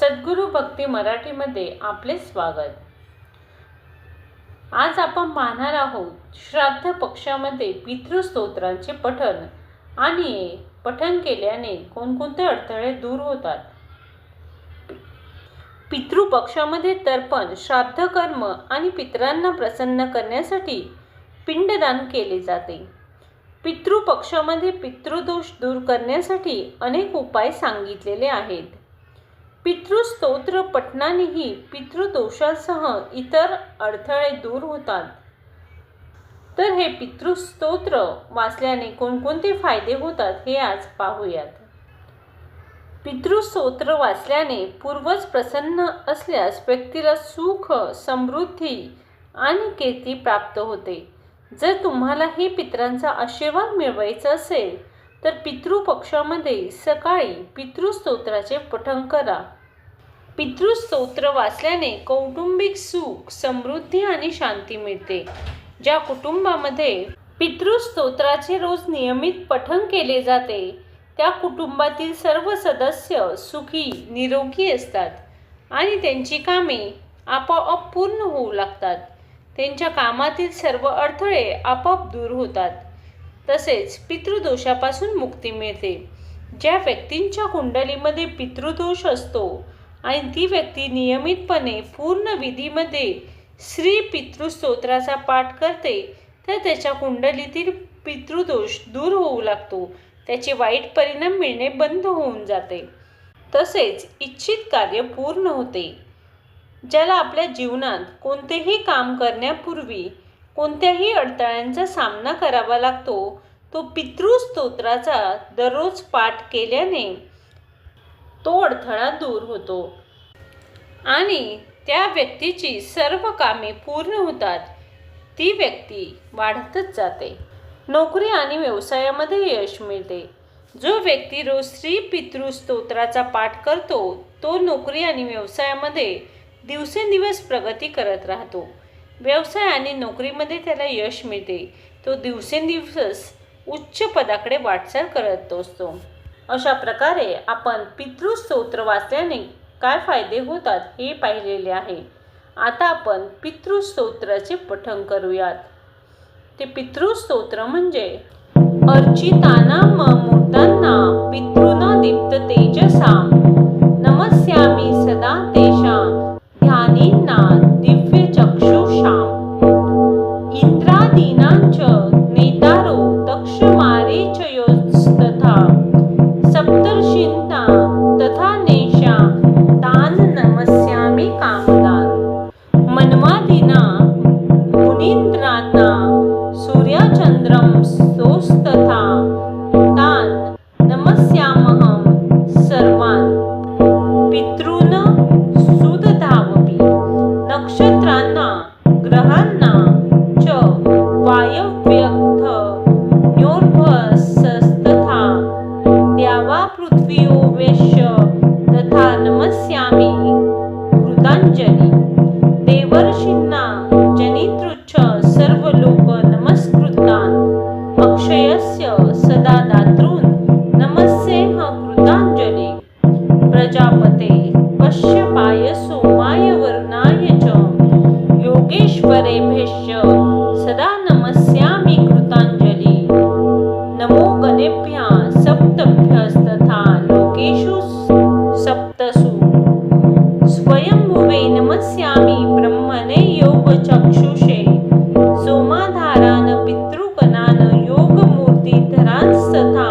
सद्गुरू भक्ती मराठीमध्ये आपले स्वागत. आज आपण पाहणार आहोत श्राद्ध पक्षामध्ये पितृस्तोत्रांचे पठण आणि पठण केल्याने कोणकोणते अडथळे दूर होतात? पितृपक्षामध्ये तर्पण श्राद्ध कर्म आणि पितरांना प्रसन्न करण्यासाठी पिंडदान केले जाते. पितृपक्षामध्ये पितृदोष दूर करण्यासाठी अनेक उपाय सांगितलेले आहेत. पितृस्तोत्र पठणानेही पितृदोषासह इतर अडथळे दूर होतात. तर हे पितृस्तोत्र वाचल्याने कोणकोणते फायदे होतात हे आज पाहूयात. पितृस्तोत्र वाचल्याने पूर्वज प्रसन्न असल्यास व्यक्तीला सुख समृद्धी आणि कीर्ती प्राप्त होते. जर तुम्हाला हे पितरांचा आशीर्वाद मिळवायचा असेल तर पितृपक्षामध्ये सकाळी पितृस्तोत्राचे पठण करा. पितृस्तोत्र वाचल्याने कौटुंबिक सुख समृद्धी आणि शांती मिळते. ज्या कुटुंबामध्ये पितृस्तोत्राचे रोज नियमित पठण केले जाते त्या कुटुंबातील सर्व सदस्य सुखी निरोगी असतात आणि त्यांची कामे आपोआप पूर्ण होऊ लागतात. त्यांच्या कामातील सर्व अडथळे आपोआप दूर होतात. तसेच पितृदोषापासून मुक्ती मिळते. ज्या व्यक्तींच्या कुंडलीमध्ये पितृदोष असतो आणि ती व्यक्ती नियमितपणे पूर्ण विधीमध्ये श्री पितृस्तोत्राचा पाठ करते तर त्याच्या कुंडलीतील पितृदोष दूर होऊ लागतो. त्याचे वाईट परिणाम मिळणे बंद होऊन जाते. तसेच इच्छित कार्य पूर्ण होते. ज्याला आपल्या जीवनात कोणतेही काम करण्यापूर्वी कोणत्याही अडथळ्यांचा सामना करावा लागतो. तो पितृस्तोत्राचा दररोज पाठ केल्याने तो अडथळा दूर होतो. आणि त्या व्यक्तीची सर्व कामे पूर्ण होतात. ती व्यक्ती वाढतच जाते. नोकरी आणि व्यवसायामध्ये यश मिळते. जो व्यक्ती रोज श्री पितृस्तोत्राचा पाठ करतो तो नोकरी आणि व्यवसायामध्ये दिवसेंदिवस प्रगती करत राहतो. व्यवसाय आणि नोकरीमध्ये त्याला यश मिळते. तो दिवसेंदिवस उच्च पदाकडे वाटचाल करत असतो. अशा प्रकारे आपण पितृस्तोत्र वाचल्याने काय फायदे होतात हे पाहिलेले आहे. आता आपण पितृस्तोत्राचे पठण करूयात. ते पितृस्तोत्र म्हणजे अर्चिताना मूर्तांना इंद्रादीनांच नेतारो दक्ष मारीचयोस्तथा सप्तर्षींना तथा नेशा तान नमस्यामी कामदान मन्वादीना मुनींद्रांना सूर्यचंद्रम सोस्तथा तान नमस्यामहं सर्वान्। पितॄन् सुदधावपि नक्षत्रांना ग्रहांना पृथ्वीयो तथा नमस्यामी कृतांजली देवर्षींना जनितृच्छ सर्व लोक नमस्कृतान। अक्षयस्य सदा दातॄन्। नमस्सेह कृतांजली प्रजापते पश्यपाय सोमाय वर्णाय च। योगेश्वरे योगेश्वरेभ्यश्च सदा नमस्यामि कृतांजली नमो गणेभ्यः सप्तभ्यस्तथा स्वयंभुवे नमस्यामि ब्रह्मणे योग चक्षुषे सोमाधारान पितृकनान पितृगणान् योगमूर्तिधरांस्तथा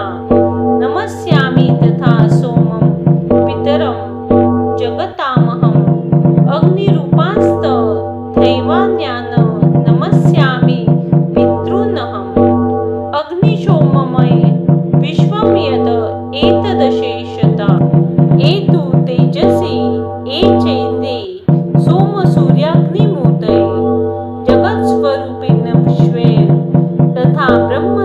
नमस्यामि तथा सोमं पितरं जगतामहम् अग्निरूपांस्त दैवान्यान् नमस्यामि पितॄनहम्। अग्निशोममय विश्वं यत् एतदशेषता।